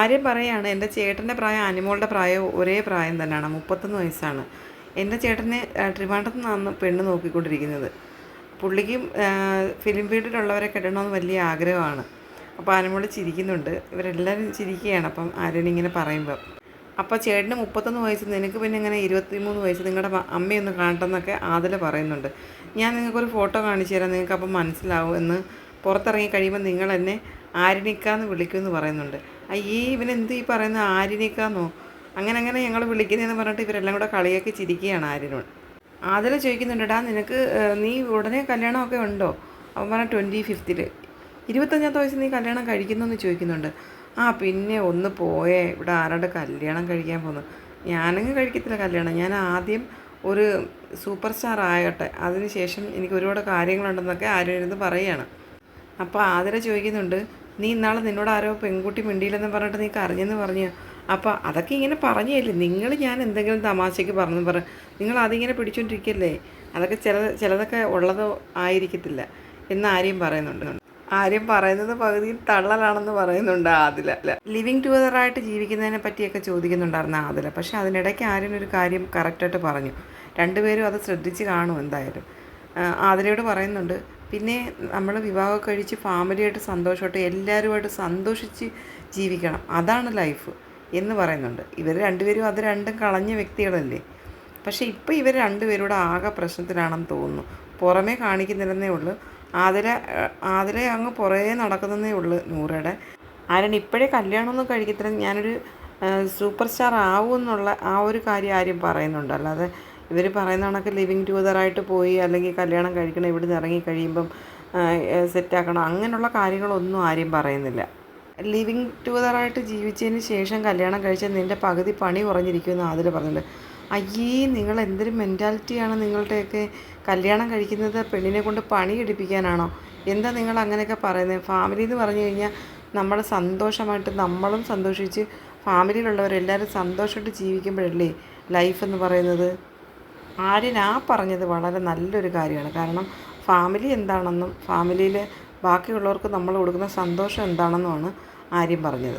ആര്യം പറയാണ് എന്റെ ചേട്ടന്റെ പ്രായം അനിമോളുടെ പ്രായം ഒരേ പ്രായം തന്നെയാണ് മുപ്പത്തൊന്ന് വയസ്സാണ്. എന്റെ ചേട്ടനെ ട്രിവാൻഡ്രത്ത് നിന്നാണ് പെണ്ണ് നോക്കിക്കൊണ്ടിരിക്കുന്നത്. പുള്ളിക്കും ഫിലിം ഫീൽഡിലുള്ളവരെ കെട്ടണമെന്ന് വലിയ ആഗ്രഹമാണ്. അപ്പോൾ ആനിമോൾ ചിരിക്കുന്നുണ്ട്. ഇവരെല്ലാവരും ചിരിക്കുകയാണ് അപ്പം ആരും ഇങ്ങനെ പറയുമ്പോൾ അപ്പോൾ ചേട്ടന് മുപ്പത്തൊന്ന് വയസ്സ് നിനക്ക് പിന്നെ ഇങ്ങനെ ഇരുപത്തിമൂന്ന് വയസ്സ്? നിങ്ങളുടെ അമ്മയൊന്ന് കാണട്ടെന്നൊക്കെ ആദില പറയുന്നുണ്ട്. ഞാൻ നിങ്ങൾക്കൊരു ഫോട്ടോ കാണിച്ചു തരാം നിങ്ങൾക്ക് അപ്പം മനസ്സിലാവും എന്ന് പുറത്തിറങ്ങി കഴിയുമ്പോൾ നിങ്ങൾ എന്നെ ആരണിക്കാന്ന് വിളിക്കുമെന്ന് പറയുന്നുണ്ട്. അയ്യേ ഇവനെന്ത് ഈ പറയുന്ന ആര്യനേക്കാന്നോ? അങ്ങനെ അങ്ങനെ ഞങ്ങൾ വിളിക്കുന്നതെന്ന് പറഞ്ഞിട്ട് ഇവരെല്ലാം കൂടെ കളിയൊക്കെ ചിരിക്കുകയാണ് ആര്യനോട്. ആദില ചോദിക്കുന്നുണ്ടെടാ നിനക്ക് നീ ഉടനെ കല്യാണമൊക്കെ ഉണ്ടോ? അവൻ പറഞ്ഞ ട്വന്റി ഫിഫ്തിൽ ഇരുപത്തഞ്ചാമത്തെ വയസ്സിൽ നീ കല്യാണം കഴിക്കുന്നു എന്ന് ചോദിക്കുന്നുണ്ട്. ആ പിന്നെ ഒന്ന് പോയേ ഇവിടെ ആരുടെ കല്യാണം കഴിക്കാൻ പോകുന്നു ഞാനങ്ങ് കഴിക്കത്തില്ല കല്യാണം. ഞാൻ ആദ്യം ഒരു സൂപ്പർ സ്റ്റാർ ആകട്ടെ അതിനുശേഷം എനിക്ക് ഒരുപാട് കാര്യങ്ങളുണ്ടെന്നൊക്കെ ആരും ഇരുന്ന് പറയുകയാണ്. അപ്പോൾ ആതിര ചോദിക്കുന്നുണ്ട് നീ ഇന്നാളെ നിന്നോട് ആരോ പെൺകുട്ടി മിണ്ടിയില്ലെന്ന് പറഞ്ഞിട്ട് നീ കരഞ്ഞെന്ന് പറഞ്ഞു. അപ്പോൾ അതൊക്കെ ഇങ്ങനെ പറഞ്ഞല്ലേ നിങ്ങൾ ഞാൻ എന്തെങ്കിലും തമാശയ്ക്ക് പറഞ്ഞു പറ. നിങ്ങൾ അതിങ്ങനെ പിടിച്ചോണ്ടിരിക്കല്ലേ? അതൊക്കെ ചില ചിലതൊക്കെ ഉള്ളതോ ആയിരിക്കത്തില്ല എന്ന് ആരെയും പറയുന്നുണ്ട്. ആരെയും പറയുന്നത് പകുതിയിൽ തള്ളലാണെന്ന് പറയുന്നുണ്ട് ആദില. ലിവിങ് ടുഗദറായിട്ട് ജീവിക്കുന്നതിനെ പറ്റിയൊക്കെ ചോദിക്കുന്നുണ്ടായിരുന്നു ആദില. പക്ഷെ അതിനിടയ്ക്ക് ആരും ഒരു കാര്യം കറക്റ്റായിട്ട് പറഞ്ഞു. രണ്ടുപേരും അത് ശ്രദ്ധിച്ച് കാണും എന്തായാലും. ആദിലയോട് പറയുന്നുണ്ട് പിന്നെ നമ്മൾ വിവാഹം കഴിച്ച് ഫാമിലിയായിട്ട് സന്തോഷമായിട്ട് എല്ലാവരുമായിട്ട് സന്തോഷിച്ച് ജീവിക്കണം. അതാണ് ലൈഫ് എന്ന് പറയുന്നുണ്ട്. ഇവർ രണ്ടുപേരും അത് രണ്ടും കളഞ്ഞ വ്യക്തികളല്ലേ. പക്ഷേ ഇപ്പോൾ ഇവർ രണ്ടുപേരുടെ ആകെ പ്രശ്നത്തിലാണെന്ന് തോന്നുന്നു. പുറമേ കാണിക്കുന്നില്ലെന്നേ ഉള്ളൂ. ആതിര ആതിര അങ്ങ് പുറകെ നടക്കുന്നതേ ഉള്ളൂ നൂറയുടെ. ആരാണ് ഇപ്പോഴേ കല്യാണമൊന്നും കഴിക്കത്തില്ല ഞാനൊരു സൂപ്പർ സ്റ്റാർ ആവുമെന്നുള്ള ആ ഒരു കാര്യം ആരും പറയുന്നുണ്ട്. അല്ലാതെ ഇവർ പറയുന്ന കണക്ക് ലിവിങ് ടുഗതറായിട്ട് പോയി അല്ലെങ്കിൽ കല്യാണം കഴിക്കണം ഇവിടുന്ന് ഇറങ്ങി കഴിയുമ്പം സെറ്റാക്കണം അങ്ങനെയുള്ള കാര്യങ്ങളൊന്നും ആരും പറയുന്നില്ല. ലിവിങ് ടുഗതറായിട്ട് ജീവിച്ചതിന് ശേഷം കല്യാണം കഴിച്ചാൽ നിന്റെ പകുതി പണി കുറഞ്ഞിരിക്കുമെന്ന് ആതിൽ പറഞ്ഞിട്ടുണ്ട്. അയ്യേ നിങ്ങൾ എന്തൊരു മെന്റാലിറ്റിയാണ് നിങ്ങളുടെയൊക്കെ കല്യാണം കഴിക്കുന്നത് പെണ്ണിനെ കൊണ്ട് പണി എടുപ്പിക്കാനാണോ? എന്താ നിങ്ങൾ അങ്ങനെയൊക്കെ പറയുന്നത് ഫാമിലി എന്ന് പറഞ്ഞു കഴിഞ്ഞാൽ നമ്മൾ സന്തോഷമായിട്ട് നമ്മളും സന്തോഷിച്ച് ഫാമിലിയിലുള്ളവരെല്ലാവരും സന്തോഷമായിട്ട് ജീവിക്കുമ്പോഴല്ലേ ലൈഫ് എന്ന് പറയുന്നത്? ആര്യൻ ആ പറഞ്ഞത് വളരെ നല്ലൊരു കാര്യമാണ്. കാരണം ഫാമിലി എന്താണെന്നും ഫാമിലിയിൽ ബാക്കിയുള്ളവർക്ക് നമ്മൾ കൊടുക്കുന്ന സന്തോഷം എന്താണെന്നുമാണ് ആര്യം പറഞ്ഞത്.